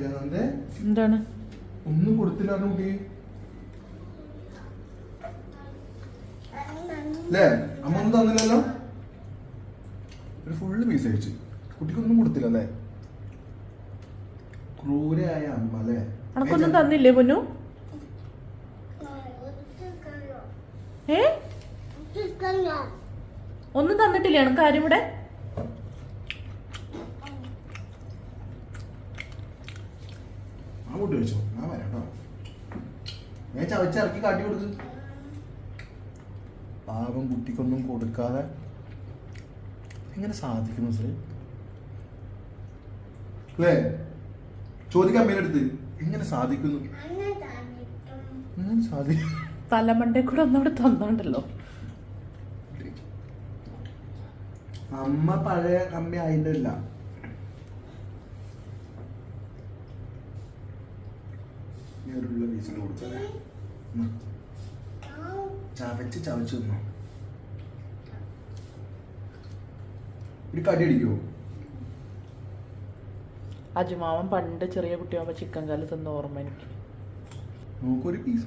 എന്താണ്? ഒന്നും കൊടുത്തില്ല കുട്ടി. അല്ലേ അമ്മ ഒന്നും തന്നില്ലല്ലോ? ഒരു ഫുള്ള് പീസ് കഴിച്ചു കുട്ടിക്കൊന്നും കൊടുത്തില്ല അല്ലേ ക്രൂരയായ അമ്മ അല്ലേ അനക്കൊന്നും തന്നില്ലേ പൊന്നു? ഏ? ഒന്നും തന്നിട്ടില്ലേ അനക്ക് ആരും ഇവിടെ? ആ വെച്ചോ. ഞാൻ വരാം കേട്ടോ. ഞാൻ ചവച്ചിറക്കി കാട്ടി കൊടുക്ക്. പാവം കുട്ടിക്കൊന്നും കൊടുക്കാതെ എങ്ങനെ സാധിക്കുന്നു സർ അല്ലേ? ചോദിക്കാൻ മേലെടുത്ത് എങ്ങനെ സാധിക്കുന്നു? എങ്ങനെ സാധിക്കും തലമണ്ടേ കൂടെ ഒന്നവിടെ തന്നോണ്ടല്ലോ. അമ്മ പഴയ അമ്മ അതിന്റെ ഇല്ല ഞാനുള്ള പീസിൽ. ചവച്ച് ചവച്ച് തിന്നോ ഒരു കടി അടിക്കുമോ അജുമാവൻ പണ്ട് ചെറിയ കുട്ടിയാവുമ്പോ ചിക്കൻ കല്ല് തന്ന ഓർമ്മ എനിക്ക്. നമുക്കൊരു പീസ്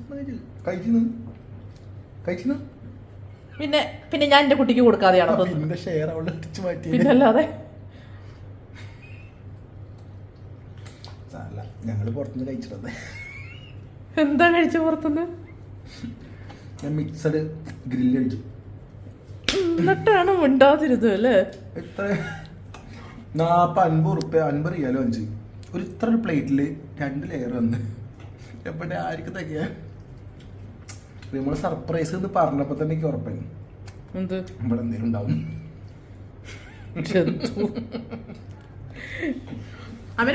പിന്നെ പിന്നെ ഞാൻ എന്റെ കുട്ടിക്ക് കൊടുക്കാതെയാണോ പിന്നെ ഷെയർ അടിച്ചു മാറ്റി. ഞങ്ങൾ പുറത്തുനിന്ന് കഴിച്ചിട്ടത്. എന്താ കഴിച്ച പുറത്തുനിന്ന് ഞാൻ മിക്സഡ് ഗ്രില്ല് കഴിച്ചു. എന്നിട്ടാണ് ഉണ്ടാതിരുന്നത് അല്ലേ? എത്ര? നാപ്പ അൻപത് റുപ്യ അൻപത് റിയാലോ അഞ്ച്. ഒരു ഇത്ര ഒരു പ്ലേറ്റിൽ രണ്ട് ലെയർ വന്ന്. എപ്പോഴേ ആർക്കും തയ്ക്കാൻ നമ്മൾ സർപ്രൈസ് എന്ന് പറഞ്ഞപ്പോൾ തന്നെ എനിക്ക് ഉറപ്പായി. എന്ത്? ഇവിടെ എന്തെങ്കിലും ഉണ്ടാവും ജന്തു.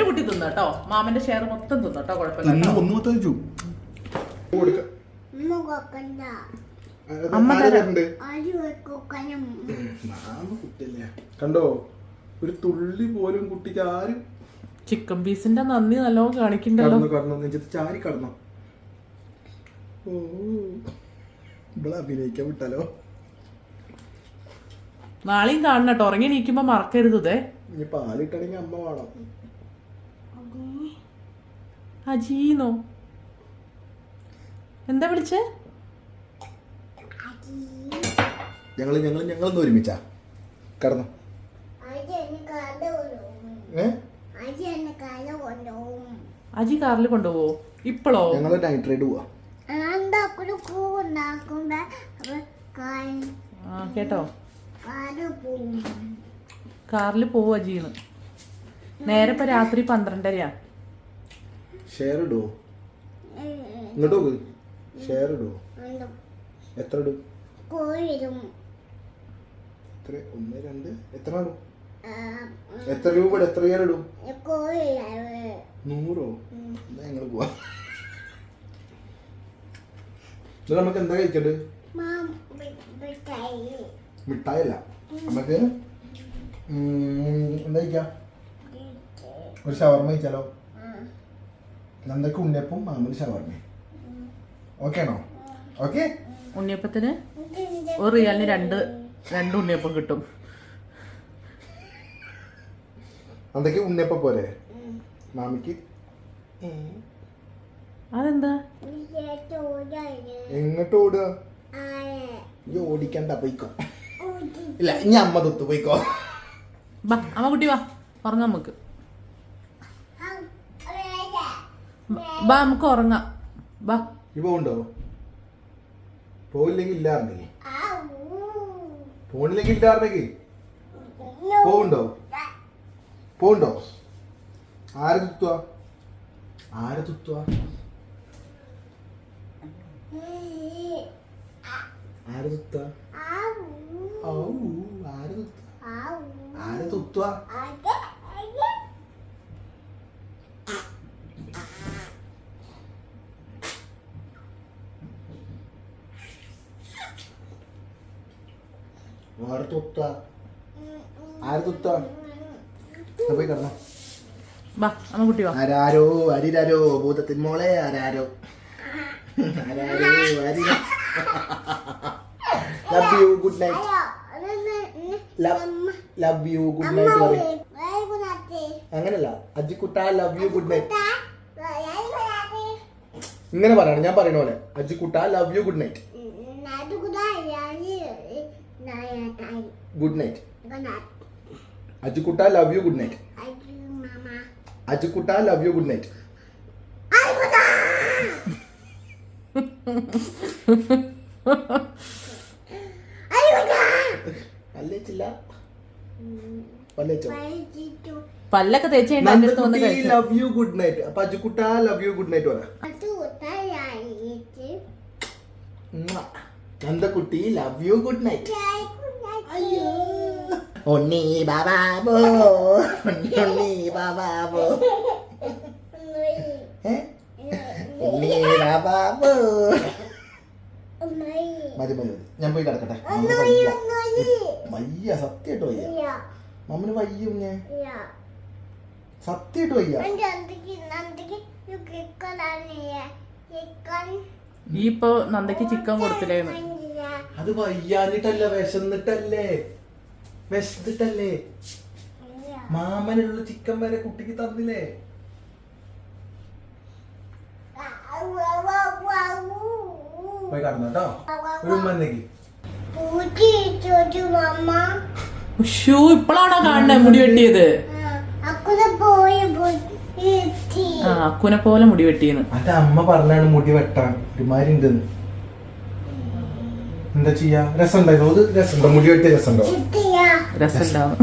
കുട്ടി തിന്നട്ടോ. മാമന്റെ ഷെയർ മൊത്തം തിന്നട്ടോ കുഴപ്പമില്ല ഒന്ന് മൊത്തം കണ്ടോ? ഒരു തുള്ളി പോലും കുട്ടിക്ക് ആരും ചിക്കൻ പീസിന്റെ നന്ദി നല്ലോ കാണിക്കണ്ടല്ലോ. കടന്നു കടന്നു നെഞ്ചത്ത് ചാരി കടന്നു. ഓ ഇവിടെ അഭിനയിക്കാൻ വിട്ടാലോ? നാളെയും കാണണം കേട്ടോ. ഉറങ്ങി നീക്കുമ്പോ മറക്കരുതേ പാലിട്ടണെങ്കിൽ അമ്മ വേണം. അജീന്നോ. എന്താ വിളിച്ചേ? ഞങ്ങൾ ഞങ്ങൾ ഞങ്ങളൊന്നും ഒരുമിച്ചാ. കടന്നു. ഏ? അജി കാറിൽ കൊണ്ടുപോവോ? ഇപ്പളോ? ഞങ്ങൾ നൈറ്റ് റൈഡ് പോവാ. ആ കേട്ടോ. കാറിൽ പോവും. അജീന്ന് നേരെ ഇപ്പൊ രാത്രി പന്ത്രണ്ടരയാ. ഷെയർ ഇടുവോ ഇങ്ങോട്ട് ഷെയർ ഇടുമോ എത്ര ഇടും? എത്ര? ഒന്ന് രണ്ട്. എത്ര ഇടും എത്ര രൂപ? എത്ര ഇയർ ഇടും? നൂറോ? എന്നാ ഞങ്ങൾ പോവാ. നമുക്ക് എന്താ കഴിക്കണ്ടത് മിഠായല്ല. നമുക്ക് എന്താ കഴിക്കാം? ഒരു ഷവർമ കഴിച്ചാലോ? നന്ദക്ക് ഉണ്ണിയപ്പം മാമന് ഷവർമ ഓക്കെ ആണോ ഓക്കെ ഉണ്ണിയപ്പത്തിന് ഒരു റിയാലിന് രണ്ട് രണ്ട് ഉണ്ണിയപ്പം കിട്ടും. അതൊക്കെ ഉണ്ണിയപ്പം പോലെ മാമിക്ക്? അതെന്താ? എങ്ങോട്ട് ഓടുക? ഈ ഓടിക്കണ്ട പോയിക്കോ. ഇല്ല ഇനി അമ്മ തൊത്ത് പോയിക്കോ. ബാ അമ്മ കുട്ടി വാ. ഉറങ്ങാം നമുക്ക് ബാ നമുക്ക് ഉറങ്ങാം. ബാ ഈ ഉണ്ടോ? പോയില്ലെങ്കിൽ ഇല്ലാർന്നെങ്കിൽ പോണില്ലെങ്കിൽ ഇല്ലാർന്നെങ്കിൽ പോവുണ്ടോ? പോവുണ്ടോ? ആര് തുത്തുക ആര് തുത്തുക ആര് തുത്ത ആരെ ആര് തുത്തുക ആര് തുത്തുക ആര് തുത്തുക ആര് പോയി കിടന്നോ. ബാ അമ്മ കുട്ടി വാ. ആരാരോ അരിരാരോ ഭൂതത്തിൻ മോളെ ആരാരോ? ആരാരോ അരിരാ love you good night love you good night പറയും. അങ്ങനല്ല. അജിക്കുട്ട ലവ് യു ഗുഡ് നൈറ്റ് ഇങ്ങനെ പറയണം. ഞാൻ പറയണ പോലെ. അജിക്കുട്ട love you good night good night Ajukutta love you good night Ajukutta love you good night പല്ലൊക്കെ തേച്ച്. ലവ് യു ഗുഡ് നൈറ്റ് അപ്പൊ Ajukutta love you good night പറ. Nandakutty love you good night അയ്യോ. ഉണ്ണി ബാബാബോ ഉണ്ണി ഉണ്ണി ബാബാബോ? ഉണ്ണി ബാബാബോ മതി മതി മതി. ഞാൻ പോയി കിടക്കട്ടെ. വയ്യ. വയ്യ സത്യമായിട്ട് വയ്യ. മമ്മിന് വയ്യ കുഞ്ഞെ സത്യമായിട്ട് വയ്യ. ഈ ഇപ്പൊ നന്ദക്ക് ചിക്കൻ കൊടുത്തില്ലേന്ന്. അത് വയ്യാഞ്ഞിട്ടല്ല വിശന്നിട്ടല്ലേ? വിശന്നിട്ടല്ലേ? മാമനുള്ള ചിക്കൻ വരെ കുട്ടിക്ക് തന്നില്ലേ? പോയി കടന്നു കേട്ടോ ഒരു ഉമ്മന്നേക്ക് ഷൂ ഇപ്പോഴാണോ കാണണേ മുടി വെട്ടിയത്? ആ അക്കുനെ പോലെ മുടി വെട്ടിയെന്ന്. അന്റെ അമ്മ പറഞ്ഞാണ് മുടി വെട്ടാൻ. ഒരുമാതിരി ഉണ്ടെന്ന് എന്താ ചെയ്യാ? രസമുണ്ടായിരുന്നു? അത് രസമുണ്ടോ? മുടി വെട്ടിയ രസമുണ്ടോ? രസമുണ്ടാവും.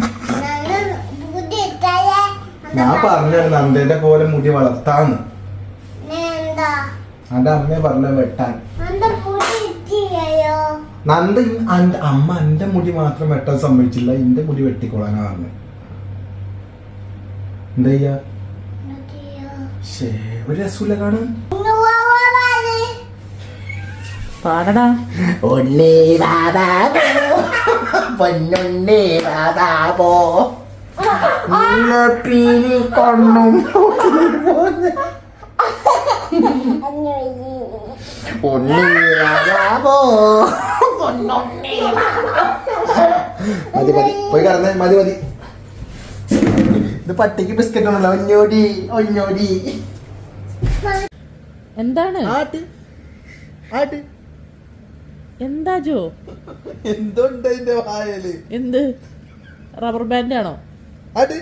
ഞാൻ പറഞ്ഞാണ് നന്ദേന്റെ പോലെ മുടി വളർത്താന്ന്. അന്റെ അമ്മയെ പറഞ്ഞ വെട്ടാൻ. നന്ദ അമ്മ എന്റെ മുടി മാത്രം വെട്ടാൻ സമ്മതിച്ചില്ല. എന്റെ മുടി വെട്ടിക്കൊള്ളാനാ പറഞ്ഞത്. എന്താ ചെയ്യാ? ഒരു രസമില്ല കാണാൻ. പാടടാ. ഉണ്ണി ബാബാബോ പൊന്നുണ്ണി ബാബാബോ നീലപ്പീലി കൊണ്ണും ഉണ്ണി ബാബാബോ പൊന്നുണ്ണി മതി മതി. പോയി കടന്നേ മതി മതി. ഇത് പട്ടിക്ക് ബിസ്ക്കറ്റ് ആണല്ലോ ഒഞ്ഞോടി ഒഞ്ഞോടി എന്താണ്? ആട്ട് ആട്ട്. എന്താ ജോ? എന്തുണ്ട് അതിന്റെ വായൽ? എന്ത്? റബ്ബർ ബാൻഡ് ആണോ അത്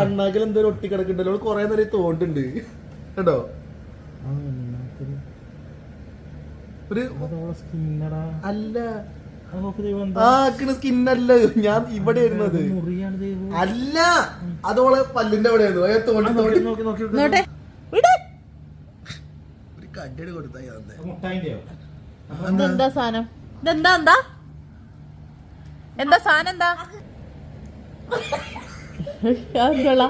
അണ്ണാക്കിൽ എന്തോ ഒട്ടി കിടക്കണ്ടല്ലോ കൊറേ നേരം തോണ്ടുണ്ട്. കേട്ടോ ഒരു അല്ല. ആക്കണ സ്കിന്നല്ല ഞാൻ ഇവിടെ ഇരുന്നത് അല്ല അതോളെ പല്ലിന്റെ അവിടെ ഒരു കണ്ടടി കൊടുത്താ സാധനം? ഇതെന്താ എന്താ? എന്താ സാധനം എന്താ? അതെന്താ?